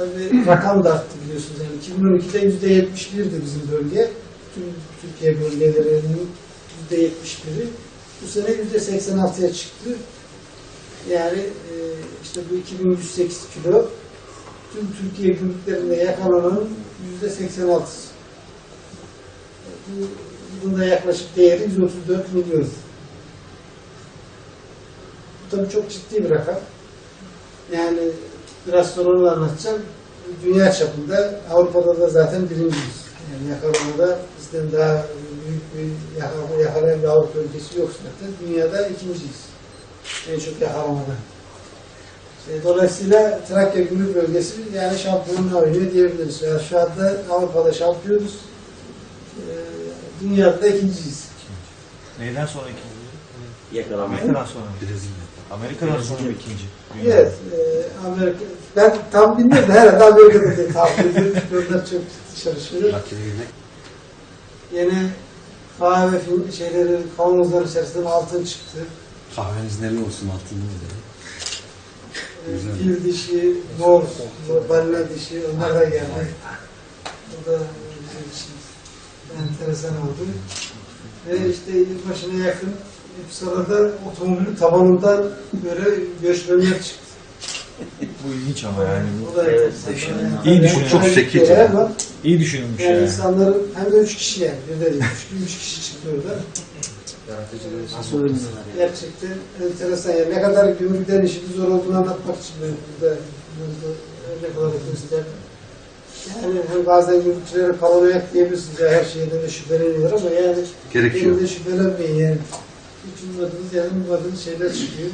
Tabii rakam da arttı biliyorsunuz. Yani 2012'de yüzde 71'di bizim bölge. Tüm Türkiye bölgelerinin yüzde 71'i. Bu sene yüzde 86'ya çıktı. Yani e, işte bu 2108 kilo tüm Türkiye gümrüklerinde yakalananın yüzde 86'sı. Bu, bunun da yaklaşık değeri 134 milyon. Bu tabii çok ciddi bir rakam. Yani biraz sonra onu anlatacağım. Dünya çapında Avrupa'da da zaten birinciyiz. Yani yakalamada bizden daha büyük bir yakalama, yakalayan bir Avrupa ülkesi yok zaten. Dünyada ikinciyiz. En çok yakalamada. E, Dolayısıyla Trakya Gümrük Bölgesi yani şampiyonluğa oynuyor diyebiliriz. Yani şu anda Avrupa'da şampiyonuz. E, Dünyada da ikinciyiz. Neyden sonra ikinci? Yakalamayı. Amerika'dan sonra mı? Brezilya. Amerika'dan sonra mı ikinci? Dünya. Evet, e, Amerika, ben tam bilmiyorum da herhalde Amerika'da diye tahmin ediyorum. Onlar çok çalışıyor. Yine kahve film şeyleri, kavanozların içerisinden altın çıktı. kahveniz neli olsun altında mı dedi. E, Güzel. Fil dişi, nor, balina dişi, onlar da geldi. O da bizim için enteresan oldu. Ve işte yılbaşına yakın hep sırada otomobilin tabanından böyle göçmenler çıktı. Bu ilginç ama yani. O da Evet. Yani İyi düşünün. Çok zekice. İyi düşünülmüş Yani yani. insanların hem de üç kişi yani. Bir de değil, üç, üç kişi çıktı orada. Nasıl öldürdüler ya? Gerçekten enteresan yani. Ne kadar gümrüklerin işinin zor olduğunu anlatmak için ben burada burada örnek olarak gösterdim. Yani hani bazen gümrükçülere paranoyak diyebilirsiniz ya her şeyden de şüpheleniyorlar ama yani Gerekiyor. benim de şüphelenmeyin yani. Yani ummadığınız şeyler çıkıyor.